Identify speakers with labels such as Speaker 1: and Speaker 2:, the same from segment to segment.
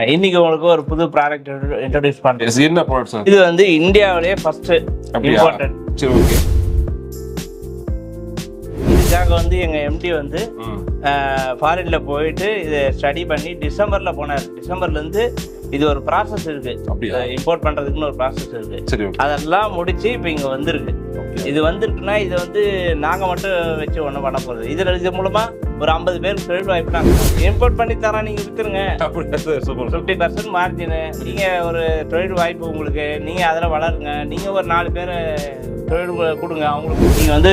Speaker 1: இன்னைக்கு உங்களுக்கு ஒரு புது ப்ராடக்ட் இன்ட்ரோடியூஸ் பண்றேன்.
Speaker 2: என்ன ப்ராடக்ட் சார்
Speaker 1: இது வந்து இந்தியாவிலேயே ஃபர்ஸ்ட் இம்பார்ட்டன்ட்
Speaker 2: சரி ஓகே
Speaker 1: இதுக்காக வந்து எங்க எம்டி வந்து ஃபாரின்ல போயிட்டு இதை ஸ்டடி பண்ணி டிசம்பர்ல போனார். டிசம்பர்ல இருந்து இது ஒரு ப்ராசஸ் இருக்கு. இம்போர்ட் பண்றதுக்குன்னு ஒரு ப்ராசஸ் இருக்கு. அதெல்லாம் முடிச்சு இப்போ இங்க வந்திருக்கு. இது வந்துருக்குன்னா இது வந்து நாங்க மட்டும் வச்சு ஒன்றும் பண்ண போறது. இதுல இது மூலமா ஒரு ஐம்பது பேருக்கு தொழில் வாய்ப்பு நாங்க இம்போர்ட் பண்ணி தரோம் நீங்க வித்துருங்க.
Speaker 2: அப்படியா sir super
Speaker 1: fifty percent margin நீங்க ஒரு தொழில் வாய்ப்பு உங்களுக்கு நீங்க அதில் வளருங்க. நீங்க ஒரு நாலு பேர் தொழில் கொடுங்க. அவங்களுக்கு நீங்க வந்து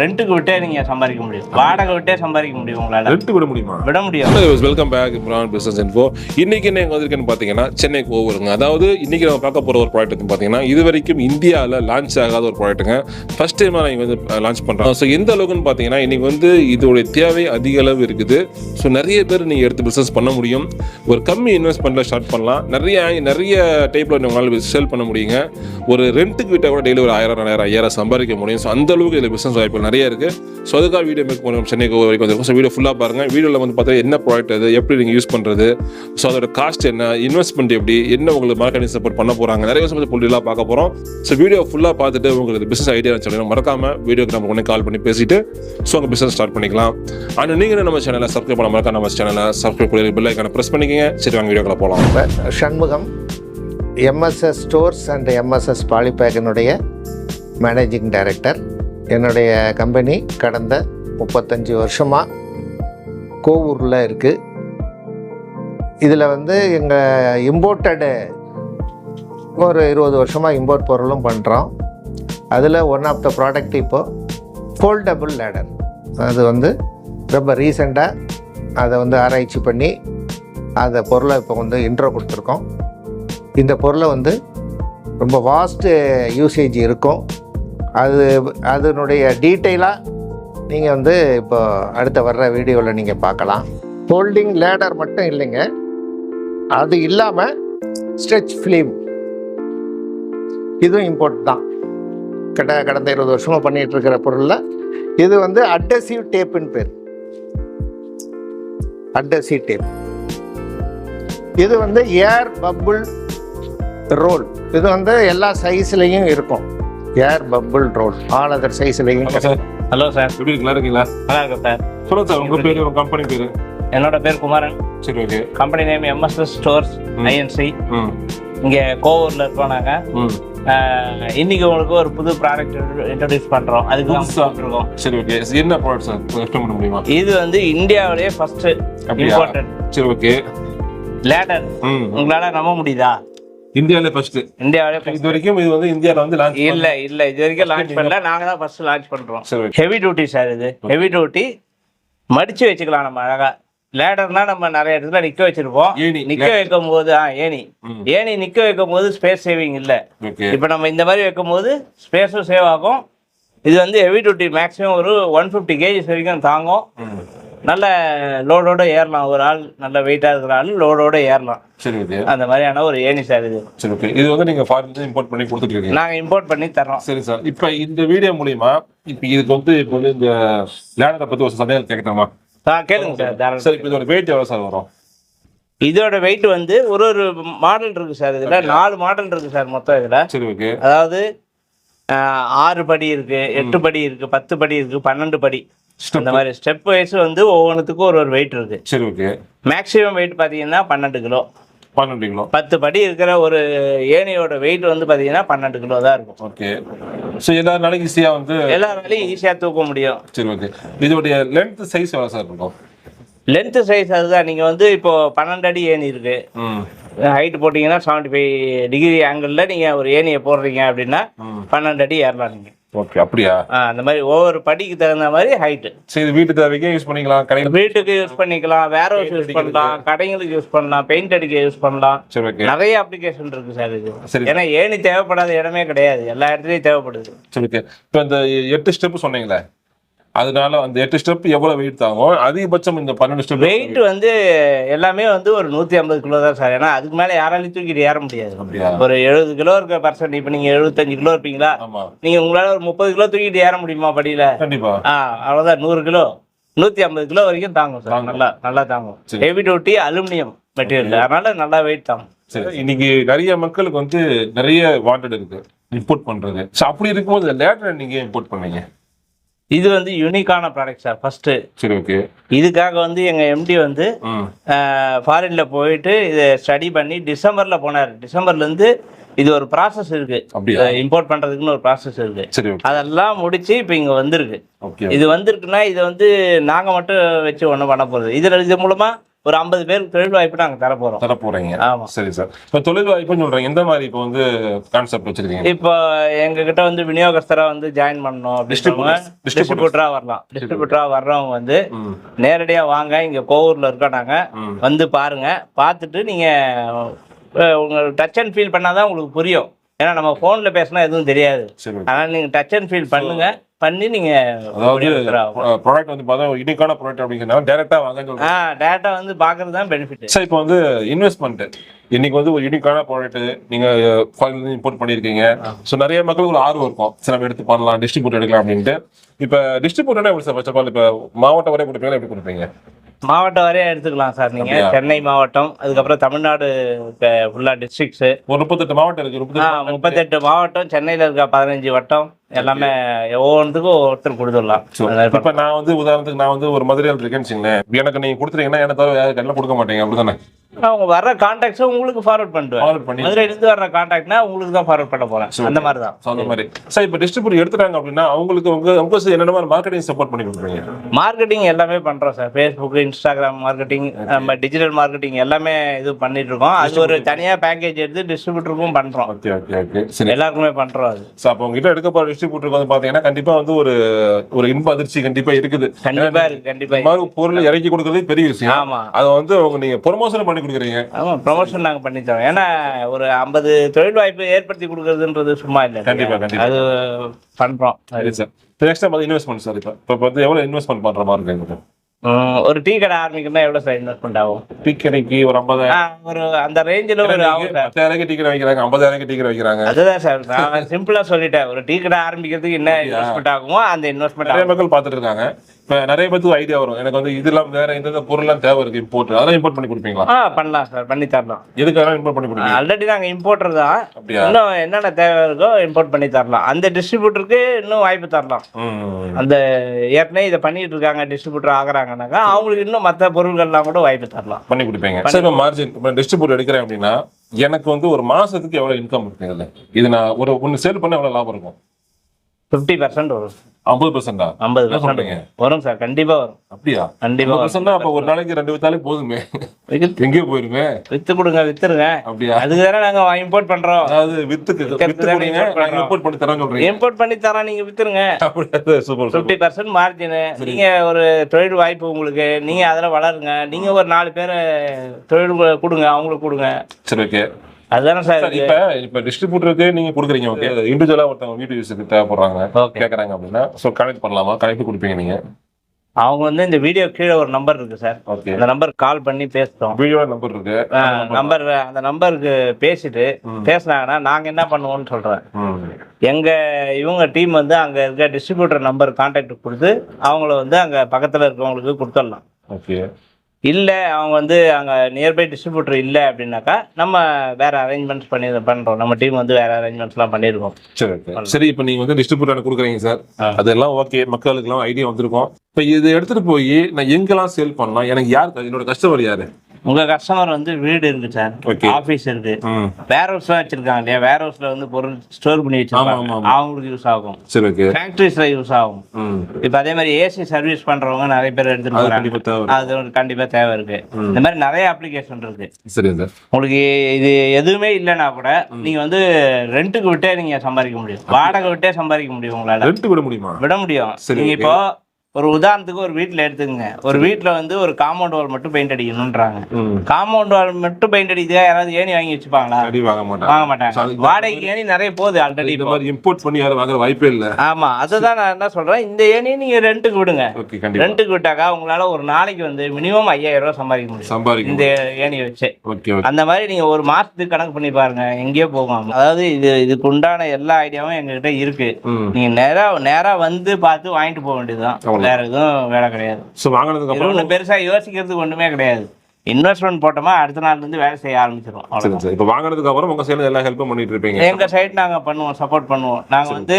Speaker 1: ரெண்ட்டுக்கு விட்டே நீங்க சம்பாதிக்க முடியும். வாடகை விட்டே சம்பாதிக்க முடியும் உங்களால.
Speaker 2: ரெண்ட் விட முடியுமா?
Speaker 1: விட முடியும்.
Speaker 2: Welcome back Imran business info இன்னைக்கு என்ன வந்திருக்கேன்னு பார்த்தீங்கன்னா சென்னைக்கு ஓவருங்க அதாவது இன்னைக்கு நம்ம பார்க்க போற ஒரு ப்ராடக்ட் பார்த்தீங்கன்னா இது வரைக்கும் இந்தியாவில் லான்ச் ஆகாத ஒரு ப்ராடக்ட்டுங்க ஃபர்ஸ்ட் டைம் நான் வந்து லான்ச் பண்றோம். ஸோ எந்த அளவுக்குன்னு பார்த்தீங்கன்னா இன்னைக்கு வந்து இதோடைய தேவை அதிக அளவு இருக்குது. ஸோ நிறைய பேர் நீங்கள் எடுத்து பிஸ்னஸ் பண்ண முடியும். ஒரு கம்மி இன்வெஸ்ட்மெண்ட்டில் ஸ்டார்ட் பண்ணலாம். நிறைய நிறைய டைப்பில் உங்களால் சேல் பண்ண முடியுங்க. ஒரு ரெண்ட்டுக்கு விட்டா கூட டெய்லி ஒரு ஆயிரம் ரெண்டாயிரம் ஐயாயிரம் சம்பாதிக்க முடியும். ஸோ அந்த அளவுக்கு இதில் பிஸ்னஸ் வாய்ப்புகள் நிறைய இருக்குது ஸோ அதுக்காக வீடியோ மேக் பண்ணுவோம் சென்னைக்கு வரைக்கும் வந்திருக்கும். ஸோ வீடியோ ஃபுல்லாக பாருங்கள் வீடியோவில் வந்து பார்த்தா என்ன ப்ராடக்ட் அது எப்படி நீங்கள் யூஸ் பண்ணுறது ஸோ அதோட காஸ்ட் என்ன? இன்வெஸ்ட்மெண்ட் எப்படி? என்ன உங்களுக்கு மார்க்கெட்டிங் சப்போர்ட் பண்ண போகிறாங்க நிறைய விஷயம் ஃபுல்லாக பார்க்க போகிறோம் ஸோ வீடியோ ஃபுல்லாக பார்த்துட்டு உங்களுக்கு பிசினஸ் ஐடியா சொல்லணும் மறக்காம வீடியோக்கு நம்ம உடனே கால் பண்ணி பேசிட்டு ஸோ உங்கள் பிஸ்னஸ் ஸ்டார்ட் பண்ணிக்கலாம். அண்ட் நீங்கள் நம்ம சேனலை சப்ஸ்கிரைப் பண்ண மறக்காம நம்ம சேனலை சப்ஸ்கிரைப் பண்ணி பெல் ஐக்கான ப்ரெஸ் பண்ணிக்கங்க. சரி வாங்க வீடியோக்களை போகலாம்
Speaker 3: Shanmugam MSS stores and MSS பாலிபேக்கினுடைய managing director என்னுடைய கம்பெனி கடந்த முப்பத்தஞ்சு வருஷமாக கோவூரில் இருக்குது இதில் வந்து எங்கள் இம்போர்ட்டடு ஒரு இருபது வருஷமாக இம்போர்ட் பொருளும் பண்ணுறோம் அதில் ஒன் ஆஃப் த ப்ராடக்ட் இப்போது ஃபோல்டபுள் லேடர் அது வந்து ரொம்ப ரீசெண்டாக அதை வந்து ஆராய்ச்சி பண்ணி அந்த பொருளை இப்போ வந்து இன்ட்ரோ கொடுத்துருக்கோம். இந்த பொருளை வந்து ரொம்ப வாஸ்ட்டு யூசேஜ் இருக்கும். அது அதனுடைய டீட்டெயிலாக நீங்கள் வந்து இப்போ அடுத்த வர்ற வீடியோவில் நீங்கள் பார்க்கலாம். ஃபோல்டிங் லேடர் மட்டும் இல்லைங்க. அது இல்லாமல் ஸ்ட்ரெச் ஃபிலிம் இதுவும் இம்போர்ட் தான். கிட்ட கடந்த இருபது வருஷமாக பண்ணிகிட்டு இருக்கிற பொருளில். இது வந்து அட்டசிவ் டேப்புன்னு பேர். அட்டசிவ் டேப் இது வந்து ஏர் பப்புள் ரோல் இது வந்து எல்லா சைஸ்லையும் இருக்கும். Air bubble roll all other சைஸ்லையும்
Speaker 2: sir.
Speaker 1: Hello sir.
Speaker 2: எப்படி இருக்கீங்களா? இருக்கீங்களா?
Speaker 1: நல்லா இருக்கும் சார்.
Speaker 2: சொல்லுங்க சார் உங்கள் பேர் உங்கள் கம்பெனி பேர்?
Speaker 1: என்னோட பேர் குமாரன்.
Speaker 2: சரி okay.
Speaker 1: Company name MSS stores Inc
Speaker 2: ம்.
Speaker 1: இங்க கோவூர்ல இருக்கோம் நாங்க.
Speaker 2: ம்.
Speaker 1: அஹ் இன்னைக்கு உங்களுக்கு ஒரு புது ப்ராடக்ட் இன்ட்ரோடியூஸ் பண்றோம். அதுக்கு? இருக்கோம்
Speaker 2: சரி ஓகே என்ன ப்ராடக்ட் சார் எக்ஸ்பிளைன் பண்ண முடியுமா?
Speaker 1: இது வந்து இந்தியாவிலேயே ஃபர்ஸ்ட்? இம்பார்ட்டன்ட்
Speaker 2: சரி ஓகே
Speaker 1: லேடர் உங்களால நம்ப முடியுதா?
Speaker 2: இந்தியாவிலே ஃபர்ஸ்ட்
Speaker 1: இந்தியாவிலே
Speaker 2: இது வரைக்கும் இது வந்து இந்தியாவில் வந்து லான்ச்
Speaker 1: இல்ல இல்ல. இது வரைக்கும் லான்ச் பண்ணல. நாங்க தான் ஃபர்ஸ்ட் லான்ச் பண்றோம். ஹெவி டியூட்டி சார் இது. ஹெவி டியூட்டி மடிச்சு வச்சுக்கலாம் நம்ம அழகா. லேடர்னா நம்ம நிறைய இடத்துல நிக்க வச்சிருப்போம்.
Speaker 2: ஏணி.
Speaker 1: நிக்க வைக்கும் போது ஆ ஏணி. ஏணி நிக்க வைக்கும் போது ஸ்பேஸ் சேவிங் இல்ல இப்போ நம்ம இந்த மாதிரி வைக்கும் போது ஸ்பேஸும் சேவ் ஆகும். இது வந்து ஹெவி டியூட்டி மேக்ஸிமம் ஒரு ஒன் ஃபிஃப்டி கேஜிஸ் வரைக்கும் தாங்கும். நல்ல லோடோட ஏறலாம். ஒரு ஆள் நல்ல வெயிட்டா இருக்கிற ஆள் லோடோட ஏறலாம்.
Speaker 2: சரி
Speaker 1: அந்த மாதிரியான ஒரு ஏணி சார் இது.
Speaker 2: சரி ஓகே. இது வந்து நீங்க ஃபாரின்ல இம்போர்ட் பண்ணி கொடுத்துட்டு இருக்கீங்க.
Speaker 1: நாங்க இம்போர்ட் பண்ணி தர்றோம்.
Speaker 2: சரி சார் இப்போ இந்த வீடியோ மூலியமா இப்போ இதுக்கு வந்து இப்போ வந்து இந்த லேண்டரை பத்தி ஒரு சந்தேகம் கேட்கலாமா
Speaker 1: ஆ கேளுங்க சார்.
Speaker 2: சார் இப்போ இதோட வெயிட் எவ்வளோ சார் வரும்?
Speaker 1: இதோட வெயிட் வந்து ஒரு ஒரு மாடல் இருக்கு சார் இதுல நாலு மாடல் இருக்கு சார் மொத்தம் இதுல.
Speaker 2: சரி ஓகே
Speaker 1: அதாவது ஆறு படி இருக்கு எட்டு படி இருக்கு பத்து படி இருக்கு பன்னெண்டு படி. அந்த மாதிரி ஸ்டெப் வைஸ் வந்து ஒவ்வொன்றுத்துக்கும் ஒரு ஒரு வெயிட் இருக்கு.
Speaker 2: சரி ஓகே
Speaker 1: மேக்ஸிமம் வெயிட் பார்த்தீங்கன்னா பன்னெண்டு கிலோ.
Speaker 2: பன்னெண்டு கிலோ.
Speaker 1: பத்து படி இருக்கிற ஒரு ஏணியோட வெயிட் வந்து பார்த்தீங்கன்னா பன்னெண்டு கிலோ தான் இருக்கும்.
Speaker 2: ஓகே ஸோ எல்லா நாளைக்கு ஈஸியாக வந்து
Speaker 1: எல்லாராலையும் ஈஸியாக தூக்க முடியும்.
Speaker 2: சரி ஓகே இதோடைய லென்த் சைஸ் எவ்வளோ சார் இருக்கும்?
Speaker 1: லென்த்து சைஸ் அதுதான். நீங்கள் வந்து இப்போ பன்னெண்டு அடி ஏணி இருக்கு.
Speaker 2: ம்.
Speaker 1: ஹைட் போட்டிங்கன்னா செவன்ட்டி ஃபைவ் டிகிரி ஆங்கிளில் நீங்கள் ஒரு ஏணியை போடுறீங்க அப்படின்னா பன்னெண்டு அடி ஏறலாம் நீங்கள்
Speaker 2: ஓகே அப்படியா?
Speaker 1: அந்த மாதிரி ஒவ்வொரு படிக்கு தகுந்த மாதிரி ஹைட்டு
Speaker 2: சரி இது வீட்டு தேவைக்கே யூஸ் பண்ணிக்கலாம் கடையில்
Speaker 1: வீட்டுக்கு யூஸ் பண்ணிக்கலாம் வேற ஹவுஸ் யூஸ் பண்ணலாம் கடைங்களுக்கு யூஸ் பண்ணலாம் பெயிண்ட் அடிக்க யூஸ் பண்ணலாம்.
Speaker 2: சரி ஓகே
Speaker 1: நிறைய அப்ளிகேஷன் இருக்கு சார் இது
Speaker 2: சரி.
Speaker 1: ஏன்னா ஏணி தேவைப்படாத இடமே கிடையாது. எல்லா இடத்துலயும் தேவைப்படுது.
Speaker 2: சரி ஓகே இப்போ இந்த எட்டு ஸ்டெப் சொன்னீங்களே? அதனால அந்த எட்டு ஸ்டெப் எவ்வளோ வெயிட் தாங்கும் அதிகபட்சம் இந்த பன்னெண்டு ஸ்டெப்
Speaker 1: வெயிட் வந்து எல்லாமே வந்து ஒரு நூத்தி ஐம்பது கிலோ தான் சார் ஏன்னா அதுக்கு மேல யாராலையும் தூக்கிட்டு ஏற முடியாது. ஒரு எழுபது கிலோ இருக்க பர்சன்ட் இப்போ நீங்க எழுபத்தஞ்சு கிலோ இருப்பீங்களா? நீங்க உங்களால ஒரு முப்பது கிலோ தூக்கிட்டு ஏற முடியுமா படியில?
Speaker 2: கண்டிப்பா.
Speaker 1: ஆ அவ்வளவுதான். நூறு கிலோ. நூத்தி ஐம்பது கிலோ வரைக்கும் தாங்கும் சார்
Speaker 2: தாங்கும்.
Speaker 1: நல்லா நல்லா தாங்கும். ஹெவி டியூட்டி அலுமினியம் மெட்டீரியல் அதனால நல்லா வெயிட்
Speaker 2: சரி இன்னைக்கு நிறைய மக்களுக்கு வந்து நிறைய வாண்டட் இருக்கு. இம்போர்ட் பண்றது. அப்படி இருக்கும்போது லேட்டர் நீங்க இம்போர்ட் பண்ணீங்க?
Speaker 1: இது வந்து யூனிக்கான ப்ராடக்ட் சார் ஃபர்ஸ்ட்
Speaker 2: சரி ஓகே
Speaker 1: இதுக்காக வந்து எங்க எம்டி வந்து ஃபாரின்ல போயிட்டு இதை ஸ்டடி பண்ணி டிசம்பர்ல போனார். டிசம்பர்ல இருந்து இது ஒரு ப்ராசஸ் இருக்கு. இம்போர்ட் பண்றதுக்குன்னு ஒரு ப்ராசஸ் இருக்கு. அதெல்லாம் முடிச்சு இப்போ இங்க வந்திருக்கு. இது வந்திருக்குன்னா இதை வந்து நாங்க மட்டும் வச்சு ஒன்றும் பண்ண போறது இதுல இது மூலமா ஒரு ஐம்பது பேருக்கு தொழில் வாய்ப்பு நாங்க தர போறோம்.
Speaker 2: தர போறீங்க.
Speaker 1: ஆமா.
Speaker 2: சரி சார். இப்போ தொழில் வாய்ப்புன்னு சொல்றீங்க. எந்த மாதிரி இப்போ வந்து கான்செப்ட் வச்சிருக்கீங்க?
Speaker 1: இப்போ எங்க கிட்ட வந்து விநியோகஸ்தரா வந்து ஜாயின் பண்ணணும் அப்படின்றவங்க
Speaker 2: Distributors.
Speaker 1: டிஸ்ட்ரிபியூட்டரா வரலாம். டிஸ்ட்ரிபியூட்டரா வர்றவங்க வந்து நேரடியா வாங்க. இங்க கோவூர்ல இருக்கோம் நாங்க.
Speaker 2: ம்.
Speaker 1: வந்து பாருங்க. பார்த்துட்டு நீங்க அஹ், உங்க டச் அண்ட் ஃபீல் பண்ணாதான் உங்களுக்கு புரியும். ஏன்னா நம்ம போன்ல பேசினா எதுவும் தெரியாது. அதனால நீங்க டச் அண்ட் ஃபீல் பண்ணுங்க. பண்ணி நீங்க
Speaker 2: அதாவது. ப்ராடக்ட் வந்து பார்த்தா யூனிக்கான ப்ராடக்ட் அப்படிங்கிறனால டேரக்டா சொல்றேன்
Speaker 1: ஆ டேட்டா வந்து பாக்குறது தான் பெனிஃபிட்
Speaker 2: சார் இப்போ வந்து இன்வெஸ்ட்மெண்ட் இன்னைக்கு வந்து ஒரு யூனிக்கான ப்ராடக்ட் நீங்க இம்போர்ட் பண்ணிருக்கீங்க ஸோ நிறைய மக்களுக்கு ஒரு ஆர்வம் இருக்கும். சரி நம்ம எடுத்து பண்ணலாம் டிஸ்ட்ரிபியூட் எடுக்கலாம் அப்படின்ட்டு. இப்போ டிஸ்ட்ரிபியூட்டர்னா எப்படி சார் ஃபர்ஸ்ட் ஆஃப் ஆல் இப்போ மாவட்டம் வரை கொடுப்பீங்களா எப்படி கொடுப்பீங்க?
Speaker 1: மாவட்டம் வரையும் எடுத்துக்கலாம் சார் நீங்க? சென்னை மாவட்டம் அதுக்கப்புறம் தமிழ்நாடு ஃபுல்லா டிஸ்ட்ரிக்ட்ஸ்
Speaker 2: ஒரு முப்பத்தெட்டு மாவட்டம் இருக்கு முப்பத்தெட்டு
Speaker 1: மாவட்டம். சென்னையில இருக்க பதினஞ்சு வட்டம் எல்லாமே ஒவ்வொன்றுக்கும் ஒவ்வொருத்தர் கொடுத்துடலாம்.
Speaker 2: இப்ப நான் வந்து உதாரணத்துக்கு நான் வந்து ஒரு மதுரையில் இருக்கேன்னு வச்சுங்களேன் எனக்கு நீங்க கொடுத்துறீங்கன்னா எனக்கு தவிர யாருக்கு எல்லாம் கொடுக்க மாட்டீங்க அப்படிதானே
Speaker 1: அவங்க வர்ற கான்டாக்ட்ஸை உங்களுக்கு ஃபார்வர்ட் பண்ணிட்டு
Speaker 2: ஃபார்வர்ட் பண்ணி
Speaker 1: மதுரையில இருந்து வர்ற கான்டாக்ட்னா உங்களுக்கு தான் ஃபார்வர்ட் பண்ண போறேன். அந்த மாதிரி தான்.
Speaker 2: அந்த மாதிரி. சார் இப்போ டிஸ்ட்ரிபியூட் எடுத்துட்டாங்க அப்படின்னா அவங்களுக்கு உங்க உங்க என்னென்ன மாதிரி மார்க்கெட்டிங் சப்போர்ட் பண்ணி கொடுக்குறீங்க?
Speaker 1: மார்க்கெட்டிங் எல்லாமே பண்றோம் சார் ஃபேஸ்புக் இன்ஸ்டாகிராம் மார்க்கெட்டிங் நம்ம டிஜிட்டல் மார்க்கெட்டிங் எல்லாமே இது பண்ணிட்டு இருக்கோம். அது ஒரு தனியா பேக்கேஜ் எடுத்து டிஸ்ட்ரிபியூட்டருக்கும் பண்றோம்.
Speaker 2: ஓகே ஓகே ஓகே சரி.
Speaker 1: எல்லாருக்குமே பண்றோம் அது.
Speaker 2: ஸோ அப்போ உங்ககிட்ட எடுக்க போற டிஸ்ட்ரிபியூட்டருக்கு வந்து பாத்தீங்கன்னா கண்டிப்பா வந்து ஒரு ஒரு இன்ப அதிர்ச்சி கண்டிப்பா இருக்குது.
Speaker 1: கண்டிப்பா இருக்கு கண்டிப்பா
Speaker 2: இந்த மாதிரி பொருள் இறக்கி கொடுக்கறதே பெரிய விஷயம்.
Speaker 1: ஆமா.
Speaker 2: அதை வந்து அவங்க நீங்க ப்ரொமோஷன் பண்ணி கொடுக்குறீங்க.
Speaker 1: ஆமா ப்ரொமோஷன் ஏன்னா ஒரு ஐம்பது தொழில் வாய்ப்பு ஏற்படுத்தி கொடுக்கறதுன்றது சும்மா இல்லை
Speaker 2: கண்டிப்பா, கண்டிப்பா.
Speaker 1: அது பண்றோம்.
Speaker 2: சரி sir. Next time investment sir இப்போ. இப்போ வந்து எவ்வளவு இன்வெஸ்ட்மெண்ட் மாதிரி இருக்கு
Speaker 1: ஒரு டீ கடை ஆரம்பிக்கணும்னா எவ்வளவு சார் இன்வெஸ்ட்மெண்ட் ஆகும்?
Speaker 2: டீ கடைக்கு ஒரு ஐம்பதாயிரம்.
Speaker 1: ஒரு அந்த ரேஞ்சில் ஒரு
Speaker 2: பத்தாயிரம் டிக்கெட் வைக்கிறாங்க ஐம்பதாயிரம் டிக்கெட் வைக்கிறாங்க.
Speaker 1: அதுதான் சார் நான் சிம்பிளா சொல்லிட்டேன். ஒரு டீ கடை ஆரம்பிக்கிறதுக்கு என்ன இன்வெஸ்ட்மெண்ட் ஆகுமோ அந்த இன்வெஸ்ட்மெண்ட்
Speaker 2: மக்கள் பார்த்துட்டு இருக்காங்க. இப்போ நிறைய பேருக்கு ஐடியா வரும். எனக்கு வந்து இதெல்லாம் வேற எந்தெந்த பொருள்லாம் தேவை இருக்கு இம்போர்ட் அதெல்லாம் இம்போர்ட் பண்ணி கொடுப்பீங்களா?
Speaker 1: ஆ பண்ணலாம் சார். பண்ணி தரலாம்.
Speaker 2: எதுக்காக இம்போர்ட் பண்ணி கொடுப்பீங்க?
Speaker 1: ஆல்ரெடி நாங்க இம்போர்ட்டர் தான். இன்னும் என்னென்ன தேவை இருக்கோ இம்போர்ட் பண்ணி தரலாம். அந்த டிஸ்ட்ரிபியூட்டருக்கு இன்னும் வாய்ப்பு தரலாம். அந்த ஏற்கனவே இதை பண்ணிட்டு இருக்காங்க டிஸ்ட்ரிபியூட்டர் ஆகுறாங்கனாக்கா அவங்களுக்கு இன்னும் மற்ற பொருட்கள்லாம் கூட வாய்ப்பு தரலாம்.
Speaker 2: பண்ணி கொடுப்பீங்க. சார் இப்போ மார்ஜின் இப்போ டிஸ்ட்ரிபியூட் எடுக்கிறேன் அப்படின்னா எனக்கு வந்து ஒரு மாசத்துக்கு எவ்வளவு இன்கம் இருக்கு இதுல இது நான் ஒரு ஒன்னு சேல் பண்ண எவ்வளவு லாபம் இருக்கும்?
Speaker 1: ஃபிஃப்டி பர்சன்ட் வரும்.
Speaker 2: ஐம்பது பர்சன்டா
Speaker 1: ஐம்பது பர்சன்ட்? வரும் சார். கண்டிப்பா வரும்.
Speaker 2: அப்படியா?
Speaker 1: கண்டிப்பா
Speaker 2: பர்சன்ட் அப்ப ஒரு நாளைக்கு ரெண்டு வித்தாலே போதுமே.
Speaker 1: வித்து-
Speaker 2: எங்கேயோ போயிருமே.
Speaker 1: வித்து கொடுங்க வித்துருங்க.
Speaker 2: அப்படியா?
Speaker 1: அதுக்கு தானே நாங்க இம்போர்ட் பண்றோம்.
Speaker 2: அதாவது வித்துக்கு. இம்போர்ட் பண்ணி தரோம் சொல்றீங்க.
Speaker 1: இம்போர்ட் பண்ணி தரோம் நீங்க வித்துருங்க.
Speaker 2: சூப்பர்
Speaker 1: ஃபிஃப்டி பர்சன்ட் மார்ஜின் நீங்க ஒரு தொழில் வாய்ப்பு உங்களுக்கு. நீங்க அதுல வளருங்க. நீங்க ஒரு நாலு பேரை தொழில் கொடுங்க அவங்களுக்கு கொடுங்க.
Speaker 2: சரி ஓகே
Speaker 1: அதுதானே சார்
Speaker 2: இப்ப இப்ப டிஸ்ட்ரிபியூட்டருக்கு நீங்க கொடுக்குறீங்க ஓகே இண்டிவிஜுவலா ஒருத்தவங்க வீட்டு யூஸுக்கு தேவைப்படுறாங்க.
Speaker 1: ஓகே
Speaker 2: கேக்குறாங்க அப்படின்னா கனெக்ட் பண்ணலாமா? கனெக்ட் கொடுப்பீங்க நீங்க?
Speaker 1: அவங்க வந்து இந்த வீடியோ கீழே ஒரு நம்பர் இருக்கு சார். அந்த நம்பர் கால் பண்ணி பேசுறோம்
Speaker 2: வீடியோ நம்பர் இருக்கு.
Speaker 1: நம்பர் அந்த நம்பருக்கு பேசிட்டு பேசுனாங்கன்னா நாங்க என்ன பண்ணுவோம்னு சொல்றேன். எங்க இவங்க டீம் வந்து அங்க இருக்க டிஸ்ட்ரிபியூட்டர் நம்பர் கான்டாக்ட் கொடுத்து அவங்கள வந்து அங்க பக்கத்துல இருக்கவங்களுக்கு கொடுத்துடலாம்.
Speaker 2: ஓகே
Speaker 1: இல்ல அவங்க வந்து அங்க நியர்பை டிஸ்ட்ரிபியூட்டர் இல்ல அப்படின்னாக்கா நம்ம வேற அரேஞ்ச்மெண்ட்ஸ் பண்ணி பண்றோம். நம்ம டீம் வந்து வேற அரேஞ்ச்மெண்ட்ஸ்லாம் பண்ணியிருக்கோம்
Speaker 2: சரி சரி இப்போ நீங்க வந்து டிஸ்ட்ரிபியூட்டர் கொடுக்குறீங்க சார். அதெல்லாம் ஓகே மக்களுக்கெல்லாம் ஐடியா வந்திருக்கும். இப்போ இது எடுத்துட்டு போய் நான் எங்கெல்லாம் சேல் பண்ணலாம்? எனக்கு யார் என்னோட கஸ்டமர் யாரு?
Speaker 1: உங்க கஸ்டமர் வந்து வீடு இருக்கு சார் ஆபீஸ் இருக்கு. வேர் ஹவுஸ்லாம் வச்சிருக்காங்க இல்லையா? வேர் ஹவுஸ்ல வந்து பொருள் ஸ்டோர் பண்ணி வச்சிருக்காங்க. அவங்களுக்கு யூஸ் ஆகும்.
Speaker 2: சரி ஓகே
Speaker 1: ஃபேக்டரிஸ்ல யூஸ் ஆகும். இப்போ அதே மாதிரி ஏசி சர்வீஸ் பண்றவங்க நிறைய பேர் எடுத்துட்டு
Speaker 2: அது கண்டிப்பா தேவை.
Speaker 1: அது ஒரு கண்டிப்பா தேவை இருக்கு. இந்த மாதிரி நிறைய அப்ளிகேஷன் இருக்கு.
Speaker 2: சரி
Speaker 1: உங்களுக்கு இது எதுவுமே இல்லைன்னா கூட நீங்க வந்து ரெண்ட்டுக்கு விட்டே நீங்க சம்பாதிக்க முடியும். வாடகை விட்டே சம்பாதிக்க முடியும் உங்களால.
Speaker 2: ரெண்ட் விட முடியுமா?
Speaker 1: விட முடியும். நீங்க. இப்போ ஒரு உதாரணத்துக்கு ஒரு வீட்ல எடுத்துக்கங்க. ஒரு வீட்ல வந்து ஒரு காம்பவுண்ட் வால் மட்டும் பெயிண்ட் அடிக்கணும்ன்றாங்க. காம்பவுண்ட் வால் மட்டும் பெயிண்ட் அடிக்கிறதா யாராவது ஏணி வாங்கி வச்சுப்பாங்களா?
Speaker 2: வாங்க
Speaker 1: மாட்டாங்க. வாடகைக்கு ஏணி நிறைய போகுது ஆல்ரெடி
Speaker 2: இந்த மாதிரி இம்போர்ட் பண்ணி யாரும் வாங்குற வாய்ப்பே இல்ல.
Speaker 1: ஆமா அதுதான் நான் என்ன சொல்றேன். இந்த ஏணியை நீங்க ரெண்ட்டுக்கு விடுங்க. ரெண்ட்டுக்கு விட்டாக்கா உங்களால ஒரு நாளைக்கு வந்து மினிமம் ஐயாயிரம் ரூபாய் சம்பாதிக்க முடியும்.
Speaker 2: சம்பாதிக்கும்
Speaker 1: இந்த ஏணியை வச்சு. அந்த மாதிரி நீங்க ஒரு மாசத்துக்கு கணக்கு பண்ணி பாருங்க. எங்கேயோ போகும். அதாவது இது இதுக்கு உண்டான எல்லா ஐடியாவும் எங்ககிட்ட இருக்கு.
Speaker 2: ம்.
Speaker 1: நீங்க நேரா நேரா வந்து பார்த்து வாங்கிட்டு போக வேண்டியதுதான். வேற எதுவும் வேலை கிடையாது.
Speaker 2: ஸோ வாங்கினதுக்கு அப்புறம்
Speaker 1: பெருசா யோசிக்கிறதுக்கு ஒண்ணுமே கிடையாது. இன்வெஸ்ட்மெண்ட் போட்டோமா அடுத்த நாள்ல இருந்து வேலை செய்ய ஆரம்பிச்சிடும்
Speaker 2: சார் இப்போ வாங்கினதுக்கு அப்புறம் உங்க சைடுல எல்லா ஹெல்ப்பும் பண்ணிட்டு இருப்பீங்க.
Speaker 1: எங்க சைடு நாங்க பண்ணுவோம் சப்போர்ட் பண்ணுவோம். நாங்க வந்து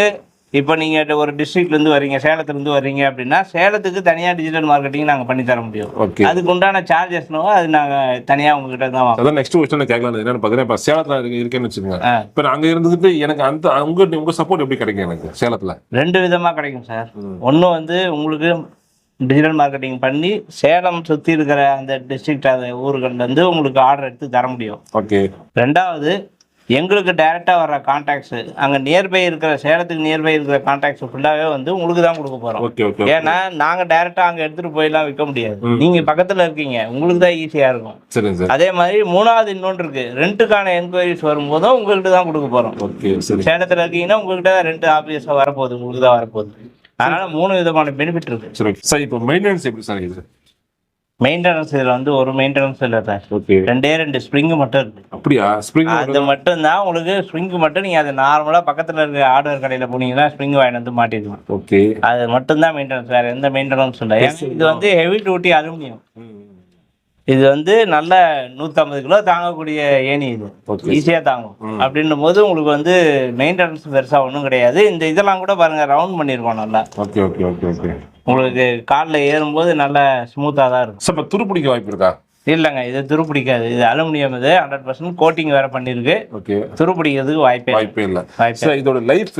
Speaker 1: இப்போ நீங்க ஒரு டிஸ்ட்ரிக்ட்ல இருந்து வர்றீங்க சேலத்துல இருந்து வர்றீங்க அப்படின்னா சேலத்துக்கு தனியா டிஜிட்டல் மார்க்கெட்டிங் நாங்க பண்ணி தர முடியும்.
Speaker 2: ஓகே.
Speaker 1: அதுக்கு உண்டான சார்ஜஸ்னோ அது நாங்க தனியா உங்ககிட்ட தான் வாங்குவோம்.
Speaker 2: அதான் நெக்ஸ்ட் கொஸ்டின் கேட்கலாம் என்னன்னு பார்த்தீங்கன்னா இப்போ சேலத்தில் இருக்கு இருக்கேன்னு வச்சுக்கோங்க. இப்போ அங்கே இருந்துட்டு எனக்கு அந்த உங்க உங்க சப்போர்ட் எப்படி கிடைக்கும் எனக்கு சேலத்தில்?
Speaker 1: ரெண்டு விதமா கிடைக்கும் சார். ஒண்ணு வந்து உங்களுக்கு டிஜிட்டல் மார்க்கெட்டிங் பண்ணி சேலம் சுத்தி இருக்கிற அந்த டிஸ்ட்ரிக்ட் அந்த ஊர்கள்ல இருந்து உங்களுக்கு ஆர்டர் எடுத்து தர முடியும்.
Speaker 2: ஓகே.
Speaker 1: ரெண்டாவது எங்களுக்கு டைரெக்டாக வர்ற கான்டாக்ட்ஸ் அங்கே நியர்பை இருக்கிற சேலத்துக்கு நியர்பை இருக்கிற கான்டாக்ட்ஸ் ஃபுல்லாகவே வந்து உங்களுக்கு தான் கொடுக்க போகிறோம்
Speaker 2: ஓகே ஓகே
Speaker 1: ஏன்னா நாங்கள் டைரெக்டாக அங்கே எடுத்துகிட்டு போயெல்லாம் விற்க முடியாது. நீங்கள் பக்கத்தில் இருக்கீங்க உங்களுக்கு தான் ஈஸியாக இருக்கும். அதே மாதிரி மூணாவது இன்னொன்று இருக்கு. ரெண்ட்டுக்கான என்கொயரிஸ் வரும்போதும் உங்கள்கிட்ட தான் கொடுக்க போகிறோம்
Speaker 2: ஓகே சரி.
Speaker 1: சேலத்தில் இருக்கீங்கன்னா உங்கள்கிட்ட தான் ரெண்ட் ஆஃபீஸாக வரப்போகுது உங்களுக்கு தான் வரப்போகுது. அதனால மூணு விதமான பெனிஃபிட் இருக்கு.
Speaker 2: சார் இப்போ மெயின்டெனன்ஸ் எப்படி சார் இது?
Speaker 1: மெயின்டெனன்ஸ் இதில் வந்து ஒரு மெயின்டெனன்ஸ் இல்லை சார்
Speaker 2: ஓகே
Speaker 1: ரெண்டே ரெண்டு ஸ்ப்ரிங் மட்டும் இருக்கு.
Speaker 2: அப்படியா? ஸ்ப்ரிங்
Speaker 1: அது மட்டும் தான் உங்களுக்கு ஸ்ப்ரிங் மட்டும் நீங்க அது நார்மலா பக்கத்துல இருக்க ஹார்ட்வேர் கடையில போனீங்கன்னா ஸ்ப்ரிங் வாங்கிட்டு வந்து மாட்டிருக்கலாம்
Speaker 2: ஓகே
Speaker 1: அது மட்டும் தான் மெயின்டெனன்ஸ் வேற எந்த மெயின்டெனன்ஸ் இல்லை. இது வந்து ஹெவி டியூட்டி அலுமினியம் இது வந்து நல்ல 150 கிலோ தாங்கக்கூடிய ஏணி இது.
Speaker 2: Okay.
Speaker 1: ஈஸியா தாங்கும். அப்படின்னும் போது உங்களுக்கு வந்து மெயின்டெனன்ஸ் பெருசா ஒன்றும் கிடையாது. இந்த இதெல்லாம் கூட பாருங்க ரவுண்ட் பண்ணியிருக்கோம் நல்லா.
Speaker 2: ஓகே ஓகே ஓகே ஓகே
Speaker 1: உங்களுக்கு காலில் ஏறும்போது நல்ல ஸ்மூத்தாக தான் இருக்கும்.
Speaker 2: இப்போ துருப்பிடிக்க வாய்ப்பு இருக்கா?
Speaker 1: இல்லைங்க இது துருப்பிடிக்காது. இது அலுமினியம் இது ஹண்ட்ரட் பர்சன்ட் கோட்டிங் வேற பண்ணியிருக்கு
Speaker 2: ஓகே
Speaker 1: துருப்பிடிக்கிறதுக்கு வாய்ப்பே இல்லை.
Speaker 2: வாய்ப்பே இல்லை. இதோட லைஃப்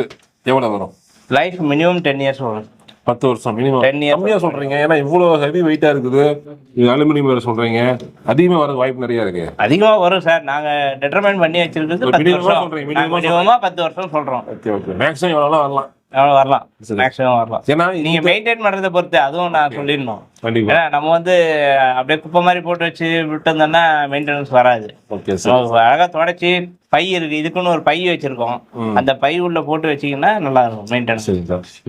Speaker 2: எவ்வளோ வரும்?
Speaker 1: லைஃப் மினிமம் டென் இயர்ஸ் வரும்.
Speaker 2: பத்து வருஷம் மினிமம்
Speaker 1: 10 years.
Speaker 2: கம்மியாக சொல்றீங்க. ஏன்னா இவ்வளோ ஹெவி வெயிட்டா இருக்குது. இது அலுமினியம் வேற சொல்றீங்க. அதிகமாக வர வாய்ப்பு நிறைய இருக்கு.
Speaker 1: அதிகமா வரும் சார். நாங்க determine பண்ணி வச்சிருக்கிறது பத்து வருஷம். பத்து வருஷம் சொல்றோம்.
Speaker 2: ஓகே ஓகே மேக்ஸிமம் எவ்வளோ வரலாம்.
Speaker 1: எவ்வளவு வரலாம். மேக்ஸிமம் வரலாம்.
Speaker 2: ஏன்னா
Speaker 1: நீங்க மெயின்டைன் பண்றதை பொறுத்து அதுவும் நான் சொல்லிடணும். ஏன்னா நம்ம வந்து அப்படியே குப்பை மாதிரி போட்டு வச்சு விட்டுருந்தோம்னா மெயின்டெனன்ஸ் வராது.
Speaker 2: Okay sir.
Speaker 1: நம்ம அழகா தொடச்சி பை இருக்கு. இதுக்குன்னு ஒரு பை வச்சிருக்கோம். அந்த பை உள்ள போட்டு வச்சீங்கன்னா நல்லா இருக்கும் மெயின்டெனன்ஸ்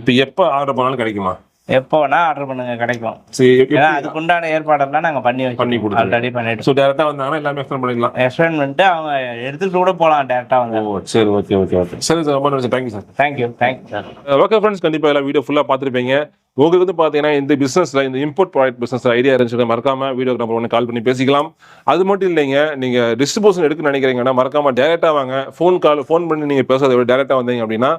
Speaker 2: இப்போ எப்போ ஆர்டர் பண்ணாலும் கிடைக்குமா?
Speaker 1: எப்போ வேணா ஆர்டர் பண்ணுங்க கிடைக்கும்.
Speaker 2: சரி
Speaker 1: ஏன்னா அதுக்குண்டான ஏற்பாடெல்லாம் நாங்க பண்ணி
Speaker 2: பண்ணி கொடுத்துருங்க.
Speaker 1: ஆல்ரெடி பண்ணிட்டு.
Speaker 2: ஸோ டேரெக்டாக வந்தாங்கன்னா எல்லாமே எக்ஸ்பிளைன் பண்ணிக்கலாம்.
Speaker 1: எக்ஸ்பிளைன் பண்ணிட்டு அவங்க எடுத்துட்டு கூட போகலாம் டேரெக்டாக வந்து.
Speaker 2: ஓ சரி ஓகே ஓகே ஓகே சரி சார் ரொம்ப நன்றி thank you sir
Speaker 1: thank you thank you sir
Speaker 2: okay friends கண்டிப்பாக எல்லாம் வீடியோ ஃபுல்லாக பார்த்துருப்பீங்க. உங்களுக்கு வந்து பார்த்தீங்கன்னா இந்த பிஸ்னஸில் இந்த இம்போர்ட் ப்ராடக்ட் பிஸ்னஸ் ஐடியா இருந்துச்சுன்னா மறக்காம வீடியோ நம்பர் ஒன்று கால் பண்ணி பேசிக்கலாம். அது மட்டும் இல்லைங்க நீங்கள் டிஸ்ட்ரிபியூஷன் எடுக்க நினைக்கிறீங்கன்னா மறக்காம டேரெக்டாக வாங்க. ஃபோன் கால் ஃபோன் பண்ணி நீங்கள் பேசுறதை விட டேரெக்டாக வந்தீங்க அப்படின்னா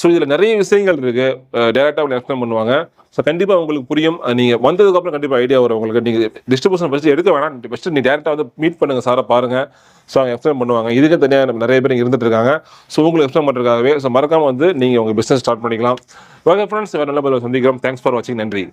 Speaker 2: ஸோ இதில் நிறைய விஷயங்கள் இருக்குது டேரெக்டாக அவங்க எக்ஸ்பிளைன் பண்ணுவாங்க. ஸோ கண்டிப்பாக உங்களுக்கு புரியும். நீங்கள் வந்ததுக்கப்புறம் கண்டிப்பாக ஐடியா வரும். உங்களுக்கு நீங்கள் டிஸ்ட்ரிபியூஷன் ஃபஸ்ட்டு எடுக்க வேணாம். ஃபஸ்ட்டு நீ டேரெக்டாக வந்து மீட் பண்ணுங்க சாரை பாருங்கள் ஸோ அவங்க எக்ஸ்பிளைன் பண்ணுவாங்க. இதுக்கு தனியாக நிறைய பேர் இருந்துட்டு இருக்காங்க. ஸோ உங்களுக்கு எக்ஸ்பிளைன் பண்ணுறதுக்காகவே ஸோ மறக்காமல் வந்து நீங்கள் உங்கள் பிஸ்னஸ் ஸ்டார்ட் பண்ணிக்கலாம். ஓகே ஃப்ரெண்ட்ஸ் வேறு நல்ல பதில் சந்திக்கிறோம். தேங்க்ஸ் ஃபார் வாட்சிங் நன்றி.